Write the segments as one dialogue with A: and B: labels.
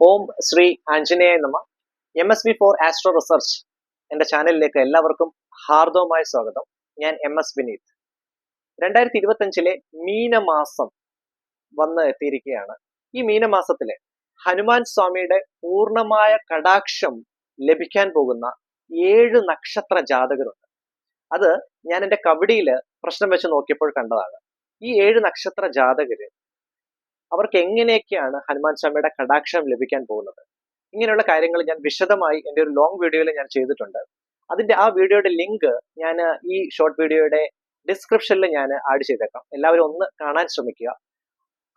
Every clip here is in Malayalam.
A: ഓം ശ്രീ ആഞ്ജനേയ നമ. M S B for astro research എന്റെ ചാനലിലേക്ക് എല്ലാവർക്കും ഹാർദവമായ സ്വാഗതം. ഞാൻ എം എസ് വിനീത്. രണ്ടായിരത്തി ഇരുപത്തഞ്ചിലെ മീനമാസം വന്ന് എത്തിയിരിക്കുകയാണ്. ഈ മീനമാസത്തിലെ ഹനുമാൻ സ്വാമിയുടെ പൂർണമായ കടാക്ഷം ലഭിക്കാൻ പോകുന്ന ഏഴ് നക്ഷത്ര ജാതകരുണ്ട്. അത് ഞാൻ എന്റെ കബഡിയിൽ പ്രശ്നം വെച്ച് നോക്കിയപ്പോൾ കണ്ടതാണ്. ഈ ഏഴ് നക്ഷത്ര ജാതകര് അവർക്ക് എങ്ങനെയൊക്കെയാണ് ഹനുമാൻ സ്വാമിയുടെ കടാക്ഷം ലഭിക്കാൻ പോകുന്നത്? ഇങ്ങനെയുള്ള കാര്യങ്ങൾ ഞാൻ വിശദമായി എന്റെ ഒരു ലോങ് വീഡിയോയിൽ ഞാൻ ചെയ്തിട്ടുണ്ട്. അതിന്റെ ആ വീഡിയോയുടെ ലിങ്ക് ഞാൻ ഈ ഷോർട്ട് വീഡിയോയുടെ ഡിസ്ക്രിപ്ഷനിൽ ഞാൻ ആഡ് ചെയ്തേക്കാം. എല്ലാവരും ഒന്ന് കാണാൻ ശ്രമിക്കുക.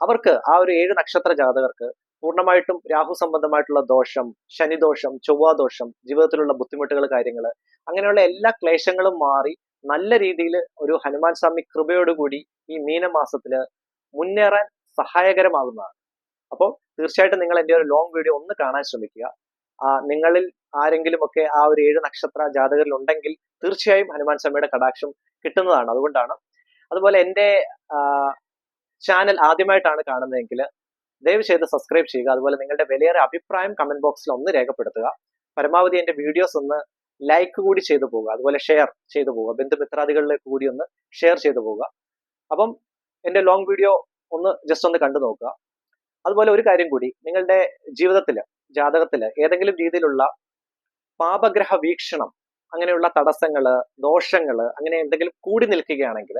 A: അവർക്ക് ആ ഒരു ഏഴ് നക്ഷത്ര ജാതകർക്ക് പൂർണമായിട്ടും രാഹു സംബന്ധമായിട്ടുള്ള ദോഷം ശനിദോഷം ചൊവ്വാദോഷം ജീവിതത്തിലുള്ള ബുദ്ധിമുട്ടുകൾ കാര്യങ്ങൾ അങ്ങനെയുള്ള എല്ലാ ക്ലേശങ്ങളും മാറി നല്ല രീതിയിൽ ഒരു ഹനുമാൻ സ്വാമി കൃപയോടുകൂടി ഈ മീനമാസത്തിൽ മുന്നേറാൻ സഹായകരമാകുന്നതാണ്. അപ്പോൾ തീർച്ചയായിട്ടും നിങ്ങൾ എന്റെ ഒരു ലോങ് വീഡിയോ ഒന്ന് കാണാൻ ശ്രമിക്കുക. നിങ്ങളിൽ ആരെങ്കിലും ഒക്കെ ആ ഒരു ഏഴ് നക്ഷത്ര ജാതകരിൽ ഉണ്ടെങ്കിൽ തീർച്ചയായും ഹനുമാൻ സ്വാമിയുടെ കടാക്ഷം കിട്ടുന്നതാണ്. അതുകൊണ്ടാണ്. അതുപോലെ എന്റെ ചാനൽ ആദ്യമായിട്ടാണ് കാണുന്നതെങ്കിൽ ദയവ് ചെയ്ത് സബ്സ്ക്രൈബ് ചെയ്യുക. അതുപോലെ നിങ്ങളുടെ വിലയേറെ അഭിപ്രായം കമന്റ് ബോക്സിൽ ഒന്ന് രേഖപ്പെടുത്തുക. പരമാവധി എന്റെ വീഡിയോസ് ഒന്ന് ലൈക്ക് കൂടി ചെയ്തു പോവുക. അതുപോലെ ഷെയർ ചെയ്തു പോവുക. ബന്ധുമിത്രാദികളിലേക്ക് കൂടി ഒന്ന് ഷെയർ ചെയ്തു പോവുക. അപ്പം എന്റെ ലോങ് വീഡിയോ ഒന്ന് ജസ്റ്റ് ഒന്ന് കണ്ടു നോക്കുക. അതുപോലെ ഒരു കാര്യം കൂടി നിങ്ങളുടെ ജീവിതത്തിൽ ജാതകത്തിൽ ഏതെങ്കിലും രീതിയിലുള്ള പാപഗ്രഹ വീക്ഷണം അങ്ങനെയുള്ള തടസ്സങ്ങൾ ദോഷങ്ങൾ അങ്ങനെ എന്തെങ്കിലും കൂടി നിൽക്കുകയാണെങ്കിൽ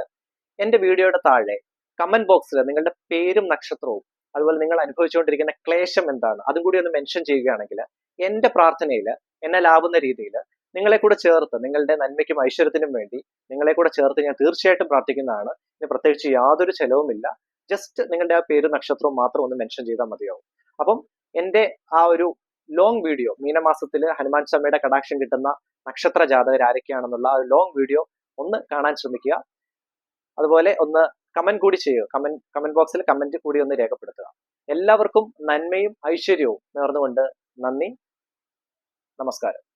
A: എന്റെ വീഡിയോയുടെ താഴെ കമന്റ് ബോക്സിൽ നിങ്ങളുടെ പേരും നക്ഷത്രവും അതുപോലെ നിങ്ങൾ അനുഭവിച്ചുകൊണ്ടിരിക്കുന്ന ക്ലേശം എന്താണ് അതും കൂടി ഒന്ന് മെൻഷൻ ചെയ്യുകയാണെങ്കിൽ എന്റെ പ്രാർത്ഥനയിൽ എന്നെ ലാവുന്ന രീതിയിൽ നിങ്ങളെ കൂടെ ചേർത്ത് നിങ്ങളുടെ നന്മയ്ക്കും ഐശ്വര്യത്തിനും വേണ്ടി നിങ്ങളെ കൂടെ ചേർത്ത് ഞാൻ തീർച്ചയായിട്ടും പ്രാർത്ഥിക്കുന്നതാണ്. ഇതിന് പ്രത്യേകിച്ച് യാതൊരു ചെലവുമില്ല. ജസ്റ്റ് നിങ്ങളുടെ ആ പേര് നക്ഷത്രവും മാത്രം ഒന്ന് മെൻഷൻ ചെയ്താൽ മതിയാവും. അപ്പം എന്റെ ആ ഒരു ലോങ് വീഡിയോ മീനമാസത്തിൽ ഹനുമാൻ സ്വാമിയുടെ കടാക്ഷൻ കിട്ടുന്ന നക്ഷത്ര ജാതകർ ആരൊക്കെയാണെന്നുള്ള ആ ലോങ് വീഡിയോ ഒന്ന് കാണാൻ ശ്രമിക്കുക. അതുപോലെ ഒന്ന് കമന്റ് കൂടി ചെയ്യുക. കമന്റ് കമന്റ് ബോക്സിൽ കമന്റ് കൂടി ഒന്ന് രേഖപ്പെടുത്തുക. എല്ലാവർക്കും നന്മയും ഐശ്വര്യവും നേർന്നുകൊണ്ട് നന്ദി. നമസ്കാരം.